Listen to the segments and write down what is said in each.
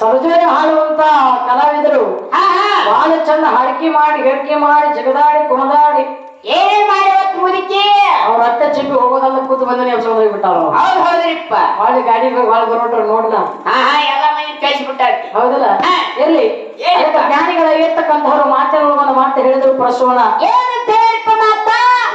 Surgery ಹಾಡುವಂತ ಕಲಾವಿದರು. ಹಾ ಹಾ. ಬಹಳ ಚಂದ ಹಾಡಿಕೆ ಮಾಡಿ ಹೇಳಿಕೆ ಮಾಡಿ ಜಗದಾಡಿ ಕುಣದಾಡಿ. ಏನೇ ಮಾಡಿ ಮುದುಕಿ ಅವ್ರ ಅತ್ತ ಚಿಪ್ಪಿ ಹೋಗೋದಲ್ಲ ಕೂತು ಬಂದ್ರೆ ನೀವು ಹೋಗ್ಬಿಟ್ಟಾರ ಬಿಟ್ಟಾರ ಹೌದ್ ಹೌದ್ರಿಪ್ಪ. ಬಾಳ ಗಾಡಿ ಬಾಳ ಬರೋಟ್ರ ನೋಡ್ಲ ಹಾ ಹಾ ಎಲ್ಲ ಮಂದಿ ಕಳ್ಸಿಬಿಟ್ಟಾರ್ತಿ ಹೌದಲ್ಲ? ಎಲ್ಲಿ? ಮಾತ ಮಾತಿನ ಒಂದು ಮಾತು ಹೇಳಿದ್ರು ಪ್ರಸೋಣ ಏನಂತ ಹೇಳಿಪ್ಪ ಮಾತ?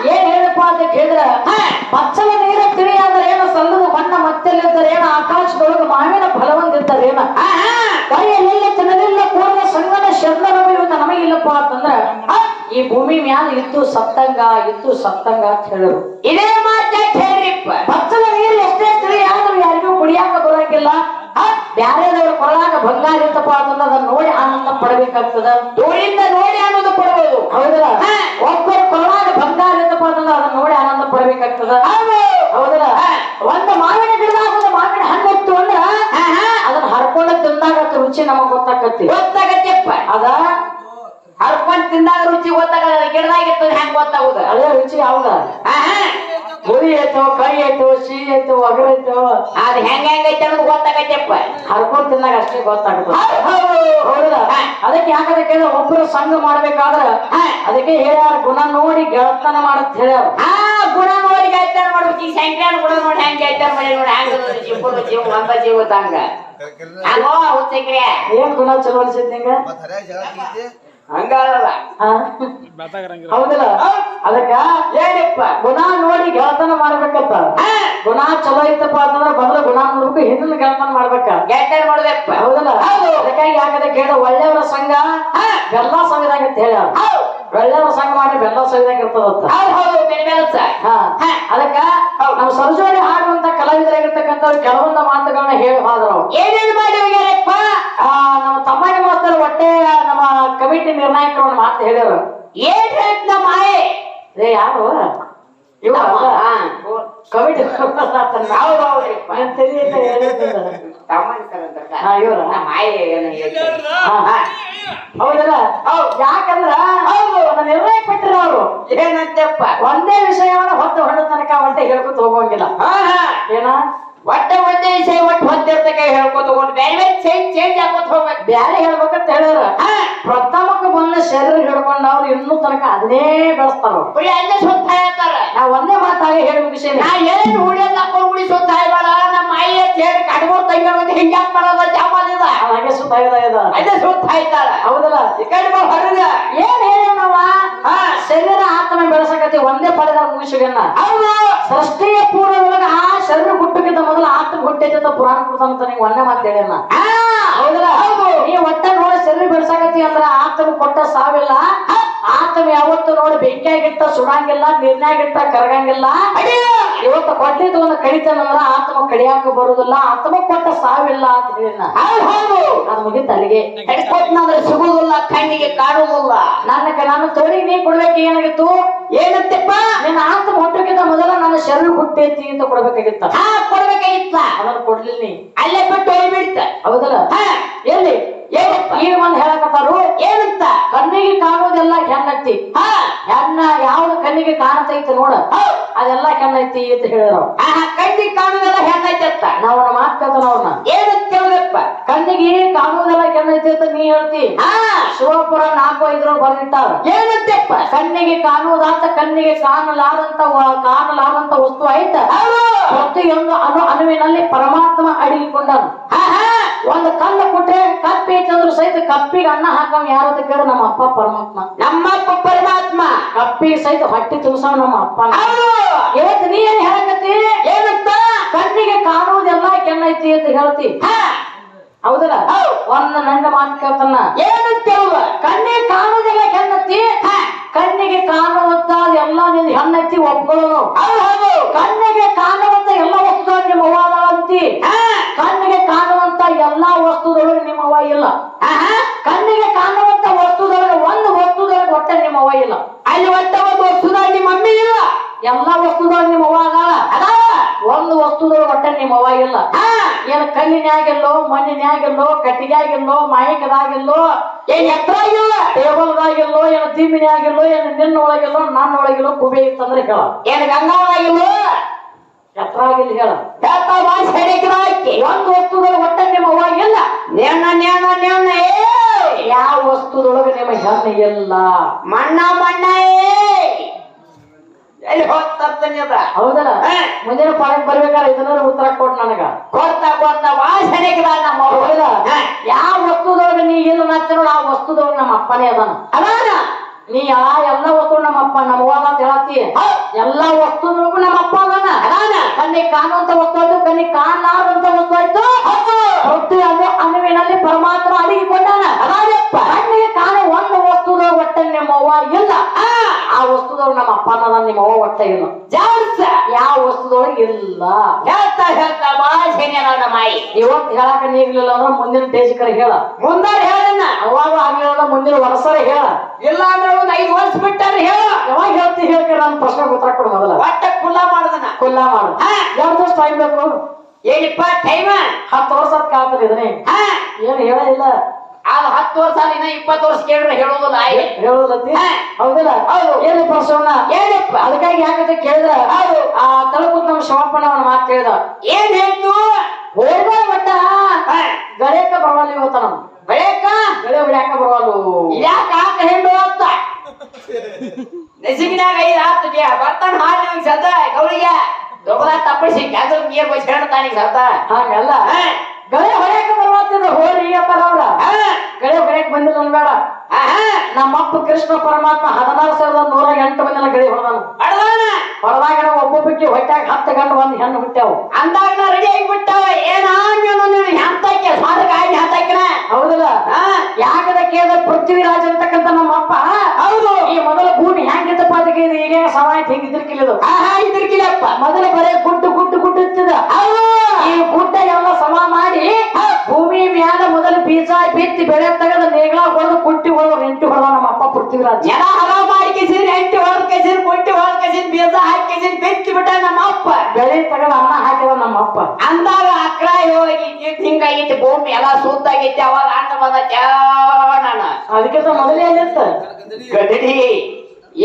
ಏನ್ ಹೇಳಪ್ಪ ಅಂತ ಕೇಳಿದ್ರ ಹಾ ಪಚ್ಚಲ ನೀರ ತಿಳಿ ಅಂದ್ರೆ ಏನು ಸಲ್ಲದ ಬಣ್ಣ ಮತ್ತೆಲ್ಲಿದ್ದಾರೆ ಏನು ಆಕಾಶದೊಳಗೆ ಮಾವಿನ ಫಲವಂದಿದ್ದಾರೆ ಏನ ಕೈಯಲ್ಲೆಲ್ಲ ತಿನ್ನಲಿಲ್ಲ ಕೂಡಲ ಸಂಗನ ಶರಣರ ಇವತ್ತ ನಮಗಿಲ್ಲಪ್ಪ ಅಂತಂದ್ರ ಈ ಭೂಮಿ ಮ್ಯಾಲ ಇದ್ದು ಸತ್ತಂಗ ಇದ್ದು ಸತ್ತಂಗ ಅಂತ ಹೇಳಿದ್ರು. ಇದೇ ಮಾತ ಹೇಳ್ರಿಪ್ಪ ನೀರು ಎಷ್ಟೇ ತಿಳಿ ಆದ್ರೂ ಯಾರಿಗೂ ಕುಡಿಯಾಕ ಬರಂಗಿಲ್ಲ. ಆ, ಬ್ಯಾರೆದವ್ರ ಕೊರಳಾಗ ಬಂಗಾರ ಇತ್ತಪ್ಪ ಅಂತಂದ್ರ ಅದನ್ನ ನೋಡಿ ಆನಂದ ಪಡಬೇಕಾಗ್ತದ. ದೂರಿಂದ ನೋಡಿ ಆನಂದ ಪಡಬಹುದು ಹೌದಲ್ಲ ಗೊತ್ತಾಕತಿ ಗೊತ್ತಾಗತ್ತಪ್ಪ ಅದ ಹರ್ಕೊಂಡ್ ತಿಂದಾಗ ರುಚಿ ಗೊತ್ತಾಗಲ್ಲ ಗಿಡದಾಗಿರ್ತದೆ ಹೆಂಗ್ ಗೊತ್ತಾಗುದ? ಅದೇ ರುಚಿ ಹೌದ ಹುಳಿ ಐತೋ ಕೈ ಐತೋ ಸಿ ಐತೋ ಒಗರ ಐತೋ ಅದ್ ಹೆಂಗ ಹೆಂಗ ಐತೆ ಅನ್ನೋದು ಗೊತ್ತಾಗತ್ತಪ್ಪ ಹರ್ಕೊಂಡ್ ತಿಂದಾಗ ಅಷ್ಟೇ ಗೊತ್ತಾಗ್ತದ ಹೌದಾ. ಅದಕ್ಕೆ ಯಾಕಂದ್ರೆ ಒಬ್ಬರು ಸಂಘ ಮಾಡ್ಬೇಕಾದ್ರ ಅದಕ್ಕೆ ಹೇಳ್ಯಾರ ಗುಣ ನೋಡಿ ಗೆಳತನ ಮಾಡತ್ ಹೇಳ್ಯಾರ. ಆ ಗುಣ ನೋಡಿ ಗೆಳತನ ಮಾಡ್ಬೇಕು. ಈ ಸಂಕ್ರಾಂತಿ ಗುಣ ನೋಡಿ ಹೆಂಗ್ ಗೆಳತನ ಮಾಡಿ ನೋಡಿ. ಹೆಂಗ್ ಜೀವ ಜೀವ ಒಂದ ಜೀವ ಹುಚ್ಚಕ್ರೆ ಏನ್ ಗುಣ ಚಲೋ ಅನ್ಸಿತ್ ನಿಂಗ? ಹೌದಲ್ಲ? ಅದಕ್ಕ ಏನಪ್ಪ ಗುಣ ನೋಡಿ ಗೆಳತನ ಮಾಡ್ಬೇಕಂತ. ಗುಣ ಚಲೋ ಇತ್ತಪ್ಪ ಅಂತಂದ್ರ ಮೊದಲ ಗುಣ ನೋಡ್ಬೇಕು ಹಿಂದಿನ ಗೆಳತನ ಮಾಡ್ಬೇಕ. ಗಾಯ್ತಾರ ಮಾಡ್ಬೇಕಪ್ಪ ಹೌದಲ್ಲ? ಹೌದು. ಅದಕ್ಕಾಗಿ ಯಾಕಂದ್ರೆ ಕೇಳ ಒಳ್ಳೆಯವರ ಸಂಘ ಬೆಲ್ಲ ಸಂಘದಾಗ ಅಂತ ಹೇಳ ಒಳ್ಳೆಯವರ ಸಂಘ ಮಾಡಿ ಬೆಲ್ಲ ಸಂಘದಾಗ ಇರ್ತದಂತ ಹೌದು ಹೌದು ಬೇರೆ ಬೇರೆ ಸರ್ ಹಾ. ಅದಕ್ಕ ನಾವು ಸರ್ಜೋಡಿ ಹಾಡುವಂತ ಕಲಾವಿದರಾಗಿರ್ತಕ್ಕಂಥವ್ರು ಕೆಲವೊಂದು ಮಾತುಗಳನ್ನ ಹೇಳಿ ಹೋದ್ರು ಅವ್ರು. ಏನೇನು ಮಾಡಿ ಹೋಗ್ಯಾರಪ್ಪ ನಮ್ಮ ತಮ್ಮನ ಮಾತ್ರ ಒಟ್ಟೆ ನಮ್ಮ ಕಮಿಟಿ ನಿರ್ಣಾಯಕರು ಮಾತು ಹೇಳ್ಯಾರ. ಏನ್ ಹೇಳ್ತ ನಮ್ಮ ಮಾಯೆ ಯಾರು? ಇವ ಹೇಳ್ತಾರೆ ಹೌದಲ್ಲ? ಯಾಕಂದ್ರ ನಿರ್ಣಯ ಕೊಟ್ಟಿರ ಅವರು. ಏನಂತಪ್ಪ? ಒಂದೇ ವಿಷಯವನ್ನ ಹೊತ್ತು ಹೊಡ ತನಕ ಒಂಟೆ ಹೇಳ್ಕೊತ ಹೋಗೋಂಗಿಲ್ಲ ಏನ? ಒಟ್ಟ ಒಂದೇ ವಿಷಯ ಒಟ್ಟು ಹೊತ್ತಿರ್ತಕ ಹೇಳ್ಕೊತ ಹೋಗ್ಕೊಂಡು ಬೇರೆ ಬೇರೆ ಚೇಂಜ್ ಚೇಂಜ್ ಆಗ್ಕೊತ ಹೋಗ್ಬೇಕು. ಬೇರೆ ಹೇಳ್ಬೇಕಂತ ಹೇಳ್ಯಾರ ಹಾ. ಪ್ರಥಮಕ್ಕೆ ಬಂದ ಶರೀರ ಹಿಡ್ಕೊಂಡು ಅವ್ರು ಇನ್ನೂ ತನಕ ಅದನ್ನೇ ಬೆಳೆಸ್ತಾರ ಅವ್ರು. ಬರೀ ಅಲ್ಲೇ ಸುತ್ತ ಒಂದೇ ಮಾತಾಗ ಹೇಳಿ ಮುಗಿಸೇನೆ ನಾ ಏನ್ ಹುಡಿಯಲ್ಲ ಹಾಕೊಂಡು ತಾಯಿ ಹೇಳ್ಬೇಡ ನಮ್ಮ ಅಯ್ಯ ಹೇಳಿ ಕಡ್ಮೂರ್ ತಂಗಿ ಹಿಂಗ್ಯಾಕ್ ಮಾಡೋದ ಜಾಮಾನಿದ ಹಾಗೆ ಸುತ್ತ ಇದೆ ಇದೆ. ಅಲ್ಲೇ ಸುತ್ತ ಹಾಯ್ತಾರ ಹೌದಲ್ಲ? ಈ ಕಡೆ ಹೊರಗ. ಏನ್ ಹೇಳೇನವ ಹಾ. ಶರೀರ ಆತ್ಮ ಬೆಳೆಸಕತಿ ಒಂದೇ ಪಡೆದ ಮುಗಿಸಿಗನ್ನ. ಹೌದು. ಸೃಷ್ಟಿಯ ಪೂರ್ವದೊಳಗ ಆ ಶರೀರ ಹುಟ್ಟಕ್ಕಿಂತ ಮೊದಲು ಆತ್ಮ ಹುಟ್ಟೈತೆ ಅಂತ ಪುರಾಣ ಅಂತ ನಿಂಗೆ ಒಂದೇ ಮಾತು ಹೇಳ್ಯಾನ ಹಾ. ಹೌದಲ್ಲ? ಹೌದು. ನೀ ಒಟ್ಟ ನೋಡಿ ಶರೀರ ಬೆಳೆಸಕತಿ ಅಂದ್ರ ಆತ್ಮ ಕೊಟ್ಟ ಸಾವಿಲ್ಲ. ಆತ್ಮ ಯಾವತ್ತು ನೋಡಿ ಬೆಂಕಿಯಾಗಿಟ್ಟ ಸುಡಂಗಿಲ್ಲ ನೀರ್ನಾಗಿಟ್ಟ ಕರಗಂಗಿಲ್ಲ. ಇವತ್ತು ಕೊಡ್ಲಿದ್ದು ಒಂದು ಕಡಿತಾನಂದ್ರ ಆತ್ಮ ಕಡಿಯಾಕ ಬರುದಿಲ್ಲ ಆತ್ಮ ಕೊಟ್ಟ ಸಾವಿಲ್ಲ ಅಂತ ಹೌದು ಅದು ಮುಗಿತ ಅಲ್ಲಿಗೆ. ಹಿಡ್ಕೊಟ್ನಂದ್ರೆ ಸಿಗುದಿಲ್ಲ ಕಣ್ಣಿಗೆ ಕಾಡುವುದಿಲ್ಲ ನನ್ನ ನಾನು ತೋರಿ ನೀ ಕೊಡ್ಬೇಕು ಏನಾಗಿತ್ತು? ಏನಂತಪ್ಪ? ನಿನ್ನ ಆತ್ಮ ಹುಟ್ಟಕ್ಕಿಂತ ಮೊದಲ ನನ್ನ ಶರಣ ಹುಟ್ಟೈತಿ ಅಂತ ಕೊಡ್ಬೇಕಾಗಿತ್ತ. ಕೊಡ್ಬೇಕಾಗಿತ್ತ. ಅದನ್ನ ಕೊಡ್ಲಿಲ್ಲ ನೀ. ಅಲ್ಲೇ ಬಿಟ್ಟು ಹೋಗ್ಬಿಡ್ತ. ಹೌದಲ್ಲ? ಎಲ್ಲಿ? ಏನಪ್ಪ? ಈಗ ಒಂದ್ ಹೇಳಕತ್ತಾರು? ಏನಂತ? ಕಣ್ಣಿಗೆ ಕಾಣೋದೆಲ್ಲ ಕೆಣ್ಣೈತಿ ಹಾ. ಹೆಣ್ಣ ಯಾವ್ದು ಕಣ್ಣಿಗೆ ಕಾಣತೈತಿ ನೋಡ. ಅದೆಲ್ಲ ಕೆಣ್ಣೈತಿ ಅಂತ ಹೇಳಿದ್ರು ಆ ಕಣ್ಣಿಗೆ ಹೆಣ್ಣೈತಿ ಅಂತ? ನಾವು ನಮ್ಮ ಮಾತು ಕೇಳ್ತಾನ ಅವ್ರನ್ನ. ಏನಂತ ಹೇಳಪ್ಪ ಕಣ್ಣಿಗೆ ಕಾಣೋದೆಲ್ಲ ಕೆಣ್ಣೈತಿ ಅಂತ ನೀ ಹೇಳ್ತಿ? ಹಾ. ಶಿವಪುರ ನಾಲ್ಕು ಐದರ ಬರ್ದಿಟ್ಟಾರ. ಏನಂತಪ್ಪ? ಕಣ್ಣಿಗೆ ಕಾಣುವುದಾತ ಕಣ್ಣಿಗೆ ಕಾಣಲಾರಂತ ಕಾಣಲಾರಂತ ವಸ್ತು ಆಯ್ತ? ಪ್ರತಿಯೊಂದು ಅನು ಅನುವಿನಲ್ಲಿ ಪರಮಾತ್ಮ ಅಡಗಿಕೊಂಡನು. ಹಾ ಹಾ. ಒಂದು ಕಲ್ಲು ಕೊಟ್ರೆ ಕಪ್ಪಿ ಐತಂದ್ರು ಸಹಿತ ಕಪ್ಪಿಗೆ ಅನ್ನ ಹಾಕವ್ ಯಾರು ಅಂತ ಕೇಳು ನಮ್ಮ ಅಪ್ಪ ಪರಮಾತ್ಮ. ನಮ್ಮಪ್ಪ ಪರಮಾತ್ಮ. ಕಪ್ಪಿಗೆ ಸಹಿತ ಹೊಟ್ಟಿ ತುಂಬಿಸವ್ ನಮ್ಮ ಅಪ್ಪ. ಇವತ್ತು ನೀ ಏನ್ ಹೇಳಕತ್ತಿ? ಏನಂತ? ಕಣ್ಣಿಗೆ ಕಾಣುವುದೆಲ್ಲ ಕೆಣ್ಣೈತಿ ಅಂತ ಹೇಳ್ತಿ. ಹೌದಲ್ಲ? ಹೌದ್. ಒಂದ್ ನನ್ನ ಮಾತು ಕೇಳ್ತಾನ. ಏನಂತ ಕಣ್ಣಿಗೆ ಕಾಣುವುದೆಲ್ಲ ಕೆಣ್ಣೈತಿ? ಕಣ್ಣಿಗೆ ಕಾಣುವಂತ ಎಲ್ಲ ನೀನು ಹೆಣ್ಣೈತಿ ಒಪ್ಕೊಳ್ಳೋನು. ಕಣ್ಣಿಗೆ ಕಾಣುವಂತ ಎಲ್ಲ ವಸ್ತುಗಳು ನಿಮ್ಮ ಅವ್ವ ಅಂತಿ ಕಾಣುವಂತ ಎಲ್ಲಾ ವಸ್ತುದೊಳಗೆ ನಿಮ್ಮ ಅವ್ವ ಇಲ್ಲ. ಕಣ್ಣಿಗೆ ಕಾಣುವಂತ ವಸ್ತುದೊಳಗೆ ಒಂದು ವಸ್ತುದೊಳಗೆ ಒಟ್ಟೆ ನಿಮ್ಮ ಅವ್ವ ಇಲ್ಲ. ಅಲ್ಲಿ ಒಟ್ಟ ಒಂದು ವಸ್ತುದಾಗಿ ಮಮ್ಮಿ ಇಲ್ಲ. ಎಲ್ಲಾ ವಸ್ತುದೊಳಗೆ ನಿಮ್ಮ ಅವ್ವ ಅದಾಳ. ಒಂದು ವಸ್ತುದೊಳಗೆ ಒಟ್ಟೆ ನಿಮ್ಮ ಅವ್ವ ಇಲ್ಲ. ಏನ್ ಕಣ್ಣಿನ್ಯಾಗಿಲ್ಲೋ, ಮಣ್ಣಿನ್ಯಾಗಿಲ್ಲೋ, ಕಟ್ಟಿಗೆಯಾಗಿಲ್ಲೋ ಮಾಯಿಕದಾಗಿಲ್ಲೋ ಏನ್ ಎತ್ತರ ಇಲ್ಲ ಟೇಬಲ್ದಾಗಿಲ್ಲೋ ಏನ್ ದಿಮ್ಮಿನ್ಯಾಗಿಲ್ಲೋ ಏನ್ ನಿನ್ನೊಳಗಿಲ್ಲೋ, ನನ್ನೊಳಗಿಲ್ಲೋ ಕುಬೆ ಇತ್ತಂದ್ರೆ ಹೇಳ. ಏನ್ ಗಂಗಾವಾಗಿಲ್ಲ ಎತ್ತರಾಗಿಲ್ಲ ಹೇಳ. ಹಾಕಿ? ಒಂದು ವಸ್ತುಗಳು ಒಟ್ಟೆ ನಿಮ್ಮ ಇಲ್ಲ. ನೇಣ ನೇಮ ಏ! ಯಾವ ವಸ್ತುದೊಳಗೆ ನಿಮ್ಮ ಹೆಣ್ಣು ಇಲ್ಲ? ಮಣ್ಣ ಮಣ್ಣ ಏ! ಎಲ್ಲಿ ಅದ? ಹೌದಲ್ಲ. ಮುಂದಿನ ಪಾಠಕ್ಕೆ ಬರ್ಬೇಕಾದ್ರೆ ಇದನ್ನ ಉತ್ತರ ಕೊಡ್ ನನಗ. ಕೊಡ್ತಾ ಕೊಡ್ತಾ ವಾಸನೆಗೆ ನಮ್ಮ. ಯಾವ ವಸ್ತುದೊಳಗೆ ನೀ ಇಲ್ಲ ಮತ್ತೆ ಆ ವಸ್ತುದೊಳಗೆ ನಮ್ಮ ಅಪ್ಪನೇ ಅದಾನ. ಅದಾನ? ನೀ ಆ ಎಲ್ಲ ವಸ್ತು ನಮ್ಮಪ್ಪ ನಮ್ಮ ಅವ್ವ ಅಂತ ಹೇಳತ್ತಿ. ಎಲ್ಲಾ ವಸ್ತುದೊಳಗೂ ನಮ್ಮ ಅಪ್ಪ ಅದಾನ. ಅದಾನ. ಕಣ್ಣಿಗೆ ಕಾಣುವಂತ ವಸ್ತು ಆಯ್ತು ಕಣ್ಣಿಗೆ ಕಾಣಲಾರದಂತ ವಸ್ತು ಆಯ್ತು ಹೊತ್ತು ಅದು ಅಣುವಿನಲ್ಲಿ ಪರಮಾತ್ಮ ಅಡಗಿಕೊಂಡಾನ. ಅದಾನಪ್ಪ. ಕಣ್ಣಿಗೆ ಕಾಣೋ ಒಂದು ವಸ್ತುದ ಒಟ್ಟ ನಮ್ಮವ್ವ ಇಲ್ಲ. ಆ ವಸ್ತುದೊಳಗೆ ನಮ್ಮ ಅಪ್ಪ ಅನ್ನ ನಿಮ್ಮ ಅವ್ವ ಒಟ್ಟ ಇಲ್ಲ ಜಾಡ್ಸ ಯಾವ ವಸ್ತುದೊಳಗೆ ಇಲ್ಲ. ಹೇಳ್ತಾ ಹೇಳ್ತಾ ವಾಸನೆ ನನ್ನ ಮಾಯಿ. ಇವತ್ತು ಹೇಳಕ ನೀರ್ಲಿಲ್ಲ ಅಂದ್ರೆ ಮುಂದಿನ ದೇಶಕರ ಹೇಳ. ಮುಂದಾರ ಹೇಳಣ್ಣ. ಅವಾಗ ಆಗ್ಲಿಲ್ಲ ಮುಂದಿನ ವರ್ಷರ ಹೇಳ. ಇಲ್ಲ ಅಂದ್ರೆ ಒಂದ್ ಐದು ವರ್ಷ ಬಿಟ್ಟಾರ ಹೇಳ. ಯಾವಾಗ ಹೇಳ್ತಿ ಹೇಳ್ತೀರ ನನ್ನ ಪ್ರಶ್ನೆ ಉತ್ತರ ಕೊಡು ಮೊದಲ. ಒಟ್ಟ ಕುಲ್ಲ ಮಾಡದನ ಕುಲ್ಲ ಮಾಡು. ಎರಡು ವರ್ಷ ಟೈಮ್ ಬೇಕು. ಏನಿಪ್ಪ ಟೈಮ ಹತ್ತು ವರ್ಷ ಕಾತದೆ ಇದನ್ನೇ. ಏನು ಹೇಳ ಇಲ್ಲ. ಅದು ಹತ್ತು ವರ್ಷ ಇನ್ನ ಇಪ್ಪತ್ತು ವರ್ಷ ಕೇಳಿದ್ರೆ ಹೇಳೋದಿಲ್ಲ. ಹೇಳುದತ್ತಿ. ಹೌದಿಲ್ಲ? ಹೌದು. ಏನು ಪ್ರಶ್ನ ಏನಪ್ಪ? ಅದಕ್ಕಾಗಿ ಯಾಕಂತ ಕೇಳಿದ್ರ ಹೌದು. ಆ ತಳಕುತ್ ನಮ್ಮ ಶಿವಪ್ಪನ ಅವನ ಮಾತು ಕೇಳಿದ. ಏನ್ ಹೇಳ್ತು? ಹೋಗ ಮಟ್ಟ. ಗಳೆಕ ಬರವಲ್ಲ ಇವತ್ತ ನಮ್ ಬೆಳಕ ಗಳೆ ಹೊಡ್ಯಾಕ ಬರವಲ್ಲು? ಯಾಕ ಹಾಕ ಹೆಣ್ಣು ಅಂತ. ನೆಸಿಗಿನಾಗ ಐದು ಹತ್ತು ಬರ್ತಾನ ಹಾಡಿ ನಂಗೆ ಸದ ಗೌಳಿಗೆ ದೊಡ್ಡದ ತಪ್ಪಿಸಿ ಕ್ಯಾನ್ಸರ್ ನೀರ್ ಬಸ್ ಹೇಳ್ತಾನೀಗ ಸದ ಹಂಗಲ್ಲ. ಗಳೆ ಹೊರಕ್ಕೆ ಬರುವಂತಿದ್ರು ಹೋರಿ ಅಂತಾರ ಅವ್ರ. ಗಳೆ ಹೊರಕ್ಕೆ ಬಂದಿಲ್ಲ ಅನ್ಬೇಡ. ನಮ್ಮಪ್ಪ ಕೃಷ್ಣ ಪರಮಾತ್ಮ ಹದಿನಾರು ಸಾವಿರದ ನೂರ ಎಂಟು ಮಂದಿನ ಗಳಿ ಹೊಡೆದಾನ. ಹೊಡೆದಾಗ ಒಬ್ಬೊಬ್ಬಕ್ಕೆ ಹೊಟ್ಟಾಗ ಹತ್ತು ಗಂಟು ಒಂದು ಹೆಣ್ಣು ಹುಟ್ಟ್ಯಾವು ಅಂದಾಗ ನಾ ರೆಡಿ ಆಗಿಬಿಟ್ಟವ ಏನ ನೀನು? ಹೆಂತಕ್ಕೆ ಸ್ಮಾರಕ ಆಗಿ ಹೆಂತಕ್ಕಿನ? ಹೌದಲ್ಲ? ಯಾಕದ ಕೇಳಿದ ಪೃಥ್ವಿರಾಜ್ ಅಂತಕ್ಕಂತ ನಮ್ಮಪ್ಪ? ಹೌದು. ಈ ಮೊದಲ ಭೂಮಿ ಹೆಂಗಿತ್ತಪ್ಪ ಅದಕ್ಕೆ ಇದು ಈಗ ಸಮಯ ಹೆಂಗಿದ್ರಕಿಲ್ಲದು ಆಹಾ ಇದ್ರಕಿಲ್ಲಪ್ಪ ಮೊದಲ ಬರೇ ಗುಟ್ಟು ಗುಟ್ಟು ಗುಡ್ಡು ಇರ್ತದ ಹೌದು. ಈ ಗುಡ್ಡ ಎಲ್ಲ ಸಮ ಮಾಡಿ ಭೂಮಿ ಮ್ಯಾಲ ಮೊದಲು ಬೀಜ ಬಿತ್ತಿ ಬೆಳೆ ತೆಗೆದ ನೇಗ್ಲ ಹೊಡೆದು ಕುಟ್ಟಿ ಹೊಡೆದು ರೆಂಟಿ ಹೊಡೆದ ನಮ್ಮ ಅಪ್ಪ ಪೃಥ್ವಿರಾಜ್. ಜನ ಹಲ ಮಾಡಿ ಕೆಸಿನ್ ಎಂಟು ಹೊರ ಕೆಸಿನ್ ಕುಟ್ಟಿ ಕೆಸಿನ್ ಬೀಜ ಹಾಕಿ ಬಿತ್ತಿ ಬೆತ್ತಿ ಬಿಟ್ಟ ನಮ್ಮ ಅಪ್ಪ. ಬೆಳೆ ತೆಗೆದ ಅನ್ನ ಹಾಕಿದ ನಮ್ಮ ಅಪ್ಪ. ಅಂದಾಗ ಅಕ್ರ ಹೋಗಿ ಹಿಂಗಾಗಿತ್ತು ಭೂಮಿ ಎಲ್ಲ ಸುದ್ದಾಗಿತ್ತು ಅವಾಗ ಅಣ್ಣ ಬಂದ ಚಾಣ ಅದಕ್ಕೆ ಮೊದಲೇ ಏನಿತ್ತ ಗದಡಿ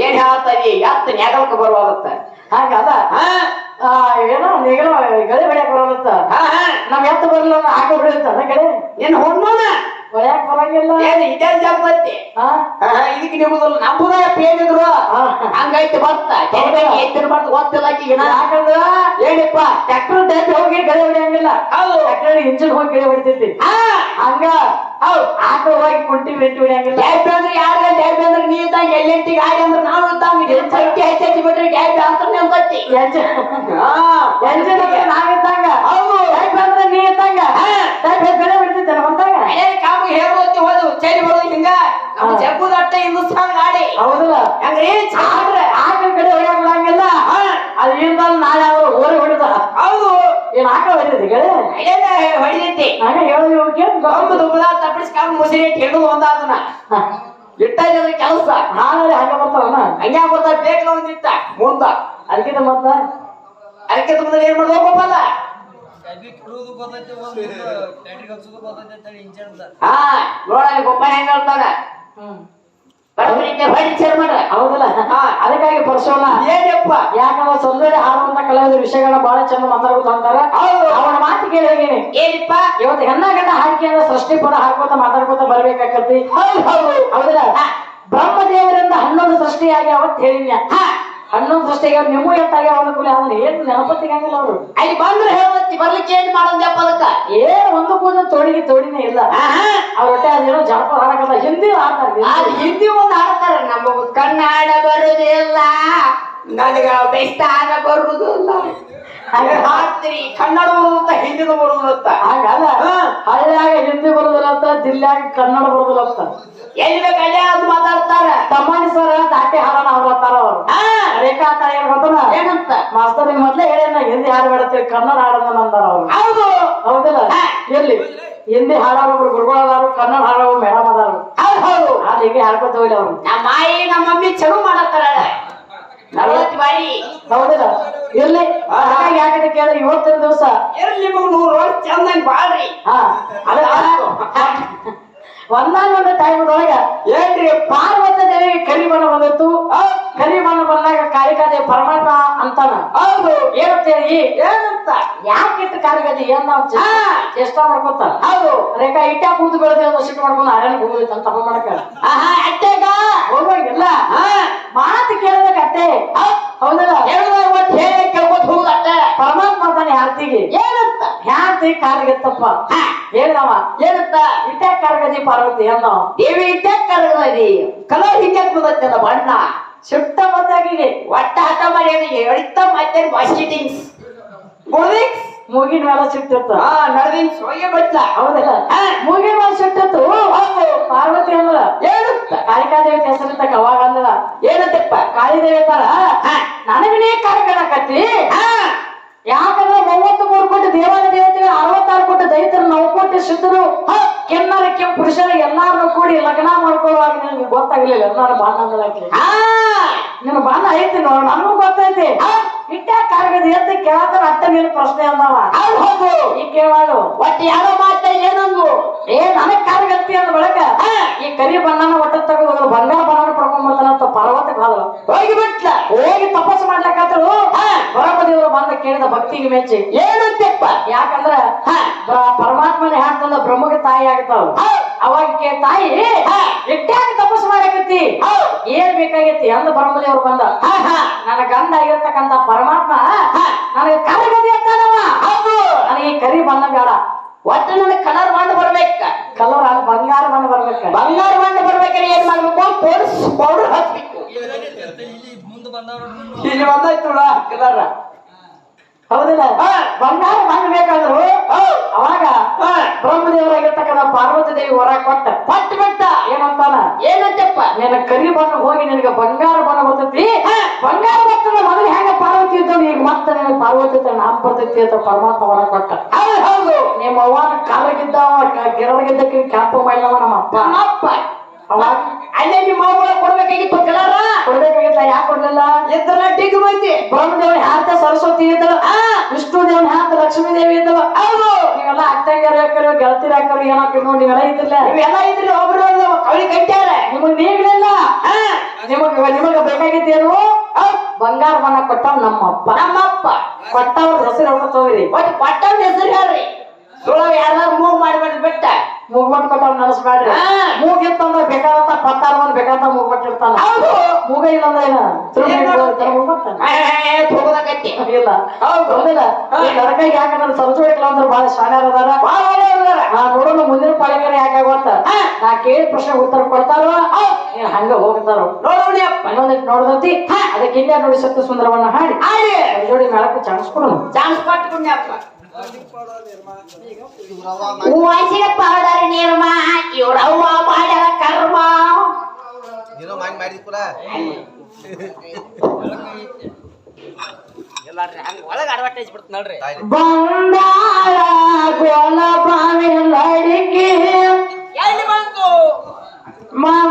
ಏನ್ ಹೇಳ್ತಾನೆ ಎತ್ತ ನೆಗಲ್ಕ ಬರುವಾಗತ್ತ. ಹಾಗದ ಹಾ. ಏನೋ ನೇಗಳ ಗಳೆ ಹೊಡ್ಯಾಕ ಬರಲತ್ತ ನಾವ್ ಎತ್ತ ಬರಲ್ಲ ಹಾಕಿ ಬಿಡುತ್ತ ಗಳೆ ನಿನ್ ಹುಣ್ಣೋನ ಹೊಡ್ಯಾಕ ಬರಂಗಿಲ್ಲ. ಇದೇ ಹಾ ಇದಕ್ಕೆ ನಿಗುದಿಲ್ಲ ನಮ್ಮದ ಪೇನಿದ್ರು ಹಂಗೈತೆ ಬರ್ತ. ಎತ್ತಿನ ಬರ್ತ ಗೊತ್ತಿಲ್ಲ ಯಾಕಂದ್ರ ಏನಪ್ಪ ಟ್ರ್ಯಾಕ್ಟರ್ ಟೈಪ್ ಹೋಗಿ ಗಳೆ ಹೊಡಿಯಂಗಿಲ್ಲ. ಹೌದು. ಟ್ರ್ಯಾಕ್ಟರ್ ಇಂಜಿನ್ ಹೋಗಿ ಗಳೆ ಹೊಡಿತೈತಿ ಹಾ. ಹಂಗ? ಹೌದು. ಹೋಗಿ ಕುಂಟಿ ವೆಂಟಿ ಹೊಡಿಯಂಗಿಲ್ಲ. ಡ್ಯಾಬ್ ಅಂದ್ರೆ ಯಾರ ಅಂದ್ರೆ ನೀ ಇದ್ದಂಗ ಎಲ್ಲೆಂಟಿ ಗಾಡಿ ಅಂದ್ರೆ ನಾವು ಇದ್ದಂಗ. ಸೈಟಿ ಹಚ್ಚಿ ಬಿಟ್ರೆ ಡ್ಯಾಬ್ ಅಂತ ನಿಲ್ತೈತಿ ಎಂಜಿನ್ ಎಂಜಿನ್ ನಾವಿದ್ದಂಗ ಹೌದು. ಅಂದ್ರೆ ನೀ. ಟೈಪ್ ಗಳೆ ಹೊಡಿತೈತೆ ಹೊಂದಾಗ ಕಾಮ ಹೇಳೋತಿ ಹೋದು ಚಳಿ ಬರೋದು ಹಿಂಗ. ನಮ್ಮ. ಜಗ್ಗುದಟ್ಟ ಹಿಂದೂಸ್ತಾನ್ ಗಾಡಿ ಹೌದಲ್ಲ? ಹಂಗ್ರಿ? ಚಾಡ್ರೆ ಆಕಳ ಕಡೆ ಹೊಡಿಯಕ್ ಬಿಡಂಗಿಲ್ಲ. ಆ ಅದು ನಾಳೆ ಅವರು ಓರಿ ಹೊಡಿದ ಹೌದು. ಏನ್ ಆಕಳ ಹಳೆ ಹೊಡಿದೈತಿ ನಾನು ಹೇಳೋದು ಕೇಳಿ. ಗಂಬು ದುಬ್ಬದ ತಪ್ಪಿಸ್ಕೊಂಡು ಮುಸಿರಿ ಹಿಡಿದು ಒಂದ ಅದನ್ನ ಇಟ್ಟಾಗ ಕೆಲಸ. ನಾಳೆ ಹಂಗ ಬರ್ತಾವನ? ಬರ್ತಾ ಬೇಕು ಒಂದಿತ್ತ ಮುಂದ. ಅದಕ್ಕಿಂತ ಮತ್ತ? ಅದಕ್ಕೆ ಮುಂದೆ ಏನ್ ಮಾಡೋದು ಹೋಗಪ್ಪಲ್ಲ ಡಬ್ಬಿ ಕೆಡೋದು ಗೊತ್ತೈತೆ ಒಂದು ಗೊತ್ತೈತೆ ಇಂಜನ್ ಹಾ ಹೆಂಗ ಹೇಳ್ತಾನ. ಹೌದಲ್ಲ. ಅದಕ್ಕಾಗಿ ಪರಶುವನ್ನ ಏನಪ್ಪ? ಯಾಕಂದ್ರೆ ಹಾಡುವಂತ ಕಲಾವಿದ ವಿಷಯಗಳ ಬಹಳ ಚಂದ ಮಾತಾಡ್ಕೊತ ಅಂತಾರ. ಹೌದು. ಅವನ ಮಾತು ಕೇಳಿದೀನಿ ಏನಪ್ಪ? ಇವತ್ತು ಹೆಣ್ಣ ಗಂಡ ಹಾಕಿ ಅಂದ್ರೆ ಸೃಷ್ಟಿ ಪದ ಹಾಕೋತ ಮಾತಾಡ್ಕೋತ ಬರ್ಬೇಕಾಕತಿ ಹೌದು ಹೌದು. ಹೌದಲ್ಲ? ಬ್ರಹ್ಮದೇವರಿಂದ ಹನ್ನೊಂದು ಸೃಷ್ಟಿಯಾಗಿ ಅವತ್ತು ಹೇಳಿದ್ಯಾ ಹಾ. ಹನ್ನೊಂದು ಸೃಷ್ಟಿಯಾಗಿ ನಿಮ್ಮ ಎತ್ತಾಗ್ಯಾವ ಅನುಕೂಲ ಕೂಲಿ ಏನು ನೆನಪತ್ತಿಗಂಗಿಲ್ಲ ಅವರು. ಅಲ್ಲಿ ಬಂದ್ರೆ ಹೇಳತ್ತಿ ಬರ್ಲಿಕ್ಕೆ ಏನ್ ಮಾಡಂದ್ಯಪ್ಪ ಅದಕ್ಕ? ಏನ್ ಒಂದಕ್ಕೊಂದು ತೋಡಿಗೆ ತೋಡಿನೇ ಇಲ್ಲ. ಅವ್ರ ಹೊಟ್ಟೆ ಅದೇನೋ ಜಾಪ ಹಾಡಕಲ್ಲ ಹಿಂದಿ ಹಾಡ್ತಾರೆ. ಹಿಂದಿ ಒಂದು ಹಾಡ್ತಾರೆ. ನಮಗ ಕನ್ನಡ ಬರುದಿಲ್ಲ ನನಗ ಬೆಸ್ತಾನ ಬರುದಿಲ್ಲ. ಹಾಡ್ತೀರಿ ಕನ್ನಡ ಬರುದಂತ ಹಿಂದಿನ ಬರುದಂತ ಹಾಗಲ್ಲ. ಹಳ್ಳಿಯಾಗ ಹಿಂದಿ ಬರುದಿಲ್ಲಂತ ಅಂತ ದಿಲ್ಲಾಗ ಕನ್ನಡ ಬರುದಿಲ್ಲಂತ ಎಲ್ಲಿ ಬೇಕು ಅಲ್ಲೇ ಅದು ಮಾತಾಡ್ತಾರ. ತಮ್ಮನಿ ಸರ್ ದಾಟಿ ಹಾಡೋಣ ಅವ್ರ ರೇಖಾ ತಾಯಿ ಗೊತ್ತನ ಏನಂತ? ಮಾಸ್ತರ್ ನಿಮ್ ಮೊದ್ಲೇ ಹೇಳೇನ ಹಿಂದಿ ಹಾಡು ಬೇಡತ್ತೀರಿ ಕನ್ನಡ ಹಾಡೋಣ ಅಂದಾರ ಅವ್ರು ಹೌದು. ಹೌದಿಲ್ಲ. ಎಲ್ಲಿ ಹಿಂದಿ ಹಾಡೋರು ಒಬ್ರು ಗುರುಗಳು ಅದಾರು ಕನ್ನಡ ಹಾಡೋರು ಮೇಡಮ್ ಅದಾರು. ಹೌದು ಹೌದು. ಹಾಡು ಹೀಗೆ ಹಾಡ್ಕೊತ ಹೋಗ್ಲಿ ಅವ್ರು ನಮ್ಮ ಮಾಯಿ ನಮ್ಮ ಮಮ್ಮಿ ಚಲೋ ಮಾಡತ್ತಾರ ನಲವತ್ತು ಬಾರಿ. ಹೌದಿಲ್ಲ? ಇರ್ಲಿ. ಹಾಗಾಗಿ ಯಾಕಂತ ಕೇಳಿ ಇವತ್ತಿನ ದಿವಸ ಇರ್ಲಿ ನಿಮಗ್ ನೂರು ವರ್ಷ ಚಂದಂಗ್ ಬಾಳ್ರಿ ಹಾ. ಅದ ಒಂದಾನೊಂದು ಟೈಮ್ದೊಳಗ ಏನ್ರಿ ಪಾರ್ವತ ದೇವಿ ಕರಿ ಬಣ್ಣ ಬಂದಿತ್ತು. ಕರಿ ಬಣ್ಣ ಬಂದಾಗ ಕಾಳಿಕಾದೇವಿ ಪರಮಾತ್ಮ ಅಂತಾನ. ಹೌದು. ಏನಂತೇಳಿ ಏನಂತ? ಯಾಕಿತ್ತು ಕಾಳಿಕಾದೇವಿ ಏನ್ ನಾವು. ಚೇಷ್ಟ ಮಾಡ್ಕೊತ? ಹೌದು. ರೇಖಾ ಇಟ್ಟ ಕೂತು ಬೆಳೆದ ಒಂದು ಸಿಟ್ಟು ಮಾಡ್ಕೊಂಡು ಅರಣ್ಯ ಹೋಗ್ಬೇಕು ಅಂತ ಮಾಡಕ. ಅಟ್ಟೆಗ? ಹೋಗ್ಬೇಕಿಲ್ಲ. ಹಾ. ಮಾತು ಕೇಳಿದಾಗ ಅಟ್ಟೆ. ಹೌದಲ್ಲ? ಹೇಳುವಾಗ ಮತ್ತೆ ಹೇಳಿ ಕೇಳ್ಕೊತ ಹೋಗುದು ಅಟ್ಟ. ಪರಮಾತ್ಮ ತಾನೆ ಹ್ಯಾರ್ತಿಗೆ ಏನಂತ ಹ್ಯಾರ್ತಿ ಕಾರ್ಗೆತ್ತಪ್ಪ ಹೇಳ್ದವ. ಏನಂತ ಇಟ್ಟಾಗ ಕಾರ್ಗದಿ ಪಾರ್ವತಿ ಅನ್ನೋ ದೇವಿ ಇಟ್ಟಕ್ ಕರಗದಿ. ಕಲರ್ ಹಿಂಗಕ್ ಬಂದತ್ತಲ್ಲ ಬಣ್ಣ. ಸುಟ್ಟ ಬಂದಾಗಿದೆ ಒಟ್ಟ ಹಠ ಮಾಡಿ ಎಳಿತ ಮತ್ತೆ ವಾಷಿಟಿಂಗ್ಸ್ ಗುಳ್ದಿಕ್ಸ್ ಮೂಗಿನ ಮೇಲೆ ಸಿಟ್ಟಿತ್ತು ಹಾ ನಡ್ದಿಂಗ್ ಸೋಗೆ ಬಚ್ಚ ಹೌದಲ್ಲ. ಮೂಗಿನ ಮೇಲೆ ಸಿಟ್ಟಿತ್ತು ಪಾರ್ವತಿ ಅಂದ್ರ ಏನಂತ ಕಾಳಿಕಾದೇವಿ ಹೆಸರಿದ್ದಕ್ಕ ಅವಾಗ ಅಂದ್ರ ಏನಂತಪ್ಪ ಕಾಳಿದೇವಿ ತರ. ನನಗನೇ ಕಾರ್ಗಡಕತ್ತಿ ಹಾ. ಯಾಕಂದ್ರೆ ಮೂವತ್ತು ಮೂರು ಕೋಟಿ ದೇವಾಲ ದೇವತೆಗಳು ಅರವತ್ತಾರು ಕೋಟಿ ದೈತರು ನವು ಕೋಟಿ ಸಿದ್ಧರು ಕೆನ್ನರ ಕೆಂಪು ಪುರುಷರ ಎಲ್ಲಾರನ್ನು ಕೂಡಿ ಲಗ್ನ ಮಾಡ್ಕೊಳ್ಳುವಾಗ ನಿಮ್ಗೆ ಗೊತ್ತಾಗ್ಲಿಲ್ಲ. ಎಲ್ಲಾರು ಹಾ! ನಿನ್ನ ಬಾಣ ಐತಿ ನೋಡ ನನಗೂ ಗೊತ್ತೈತಿ. ಇಟ್ಟ ಕಾರ್ಗದ ಎತ್ತ ಕೇಳತ್ತಾರ ಅಟ್ಟ ನೀನು ಪ್ರಶ್ನೆ ಅಂದವ. ಹೌದು ಈ ಕೇಳಾಳು. ಒಟ್ಟು ಯಾರೋ ಮಾತ ಏನಂದು ಏ ನನಗ್ ಕಾರ್ಗತ್ತಿ ಅಂದ ಬಳಕ. ಈ ಕರಿ ಬಣ್ಣನ ಒಟ್ಟ ತಗೋದು ಬಂಗಾರ ಬಣ್ಣನ ಪಡ್ಕೊಂಡ್ಬರ್ತಾನಂತ ಪರ್ವತಕ್ಕೆ ಹೋದಳು ಹೋಗಿ ಬಿಟ್ಲ. ಹೋಗಿ ತಪಸ್ಸು ಮಾಡ್ಲಕ್ಕಾತರು. ಬರಮದೇವರು ಬಂದ ಕೇಳಿದ ಭಕ್ತಿಗೆ ಮೆಚ್ಚಿ. ಏನಂತಪ್ಪ ಯಾಕಂದ್ರ ಪರಮಾತ್ಮನ ಹೇಳ್ತಂದ ಬ್ರಹ್ಮಗೆ ತಾಯಿ ಆಗ್ತಾವ. ಅವಾಗ ಕೇ ತಾಯಿ ಇಟ್ಟಾಗಿ ತಪಸ್ಸು ಮಾಡಕತ್ತಿ. ಏನ್ ಬೇಕಾಗೈತಿ? ಅಂದ ಬ್ರಹ್ಮದೇವ್ರು ಬಂದ. ನನ್ನ ಗಂಡ ಆಗಿರ್ತಕ್ಕಂತ ಪರಮಾತ್ಮ. ನನಗೆ ಕರಗದಿ ಅಂತಾನವ. ಹೌದು. ನನಗೆ ಕರಿ ಬಂದ ಬೇಡ. ಒಟ್ಟು ನನಗೆ ಕಲರ್ ಬಣ್ಣ ಬರ್ಬೇಕ. ಕಲರ್ ಬಂಗಾರ ಬಣ್ಣ ಬರ್ಬೇಕ. ಬಂಗಾರ ಏನ್ ಮಾಡ್ಬೇಕು ಪೌಡರ್ ಹಾಕ್ಬೇಕು. ಇಲ್ಲಿ ಬಂದಾಯ್ತು ನೋಡ ಕಲರ್. ಹೌದಿಲ್ಲ? ಬಂಗಾರ ಮಾಡಬೇಕಾದ್ರು. ಬೇಕಾದ್ರು ಅವಾಗ. ಬ್ರಹ್ಮದೇವರಾಗಿರ್ತಕ್ಕಂಥ ಪಾರ್ವತಿ ದೇವಿ ಹೊರ ಕೊಟ್ಟ. ಪಟ್ಟು. ಬಿಟ್ಟ ಏನಂತಾನ? ಏನಂತಪ್ಪ? ನಿನ್ನ ಕರಿ ಬಣ್ಣ ಹೋಗಿ ನಿನಗೆ ಬಂಗಾರ ಬಣ್ಣ ಬರ್ತೈತಿ. ಬಂಗಾರ ಬರ್ತದ ಮೊದಲು ಹೆಂಗ ಪಾರ್ವತಿ ಇದ್ದವ್ ಈಗ ಮತ್ತೆ ನಿನಗೆ ಪಾರ್ವತಿ ಅಂತ ನಾಮ ಬರ್ತೈತಿ ಅಂತ ಪರಮಾತ್ಮ ಹೊರ ಕೊಟ್ಟ. ಹೌದು ಹೌದು. ನಿಮ್ಮ ಅವ್ವಾಗ ಕಾಲಗಿದ್ದ ಗಿರಳಗಿದ್ದಕ್ಕೆ ಕ್ಯಾಂಪ ಮಾಡಿದವ ನಮ್ಮ ಅಪ್ಪ ಅಪ್ಪ ಅಲ್ಲೇ ನಿಮ್ಮ ಅವ್ವ ಕೊಡ್ಬೇಕಾಗಿತ್ತು ಕಲರ? ಕೊಡ್ಬೇಕಾಗಿತ್ತ ಯಾಕೆ ಕೊಡ್ಲಿಲ್ಲ? ಇದ್ರ ಡಿಗ್ ಬಂದಿ. ಬ್ರಹ್ಮದೇವ್ ಹ್ಯಾಂತ ಸರಸ್ವತಿ ಇದ್ದವ ವಿಷ್ಣು ದೇವನ ಯಾತ ಲಕ್ಷ್ಮೀ ದೇವಿ ಇದ್ದವ ಹೌದು. ನೀವೆಲ್ಲ ಅಕ್ಕಂಗಾರ ಹಾಕರು ಗೆಳತಿರ ಹಾಕರು ಏನಾಕರು ನೋಡಿ ನೀವೆಲ್ಲ ಇದ್ದಿಲ್ಲ ನೀವೆಲ್ಲ ಇದ್ರಿ ಒಬ್ರು ಅವಳಿ ಕಟ್ಟ್ಯಾರ. ನಿಮಗ್ ನೀಗ್ಲಿಲ್ಲ ನಿಮಗ್ ನಿಮಗ ಬೇಕಾಗಿದ್ದೇನು? ಬಂಗಾರ ಬಣ್ಣ ಕೊಟ್ಟವ್ ನಮ್ಮಪ್ಪ. ನಮ್ಮಪ್ಪ. ಕೊಟ್ಟವ್ರ ಹೆಸರು ಹೇಳ್ಕೊತೋಗ್ರಿ ಒಟ್ಟು ಕೊಟ್ಟವ್ರ ಹೆಸರು ಹೇಳ್ರಿ. ಸುಳ್ಳು ಯಾರು ಮೂವ್ ಮಾಡ್ಬೇಡಿ ಬಿಟ್ಟ. ಮೂಗ್ಮಟ್ ಕೊಟ್ಟವ್ ನೆನಸ್ಬೇಡ್ರಿ ಹಾ. ಮೂಗಿತ್ತಂದ್ರ ಬೇಕಾದಂತ ಪತ್ತಾರ ಮಂದಿ ಬೇಕಾದ ಮೂಗ್ಮಟ್ ಇರ್ತಾನ ಹೌದು. ಮೂಗ ಇಲ್ಲ ಅಂದ್ರೆ ಏನ ಇಲ್ಲ. ಹೌದು. ಹೌದಿಲ್ಲ ಈ ನರಕ ಯಾಕಂದ್ರೆ ಸರಸ್ವತಿ ಅಂದ್ರೆ ಬಹಳ ಶಾಣ್ಯಾರ ಅದಾರ. ನಾ ನೋಡೋಣ ಮುಂದಿನ ಪಾಳಿಗಾರ ಯಾಕೆ ಗೊತ್ತ ನಾ ಕೇಳಿ ಪ್ರಶ್ನೆ ಉತ್ತರ ಕೊಡ್ತಾರೋ? ಏನ್ ಹಂಗ ಹೋಗ್ತಾರೋ? ನೋಡೋಣಿ ಇನ್ನೊಂದಿಟ್ಟು ನೋಡ್ದತಿ? ಅದಕ್ಕೆ ಇಲ್ಲೇ ನೋಡಿ ಸತ್ಯ ಸುಂದರವನ್ನ ಹಾಡಿ. ಜೋಡಿ ಮೇಳಕ್ಕೆ ಚಾನ್ಸ್ ಕೊಡೋಣ ಚಾನ್ಸ್ ಕೊಟ್ಕೊಂಡೆ ಅಪ್ಪ ಹೂವಾಸಿನ ಪೌಡರ್ ನಿರ್ಮ ಇವ್ರವ್ವ ಮಾಡ್ಯಾರ ಕರ್ಮ ನೀನು ಮಾಡಿ ಮಾಡಿದ್ ಪುರ ಒಳಗೆ ಅಡ್ವರ್ಟೈಸ್ ಬಿಡ್ತು ನೋಡ್ರಿ ತಾಯಿ ಬಂದಾಳ ಗೋಲ ಬಾವಿ ಲಡಿಕೆ ಎಲ್ಲಿ ಬಂತು ಮಂದ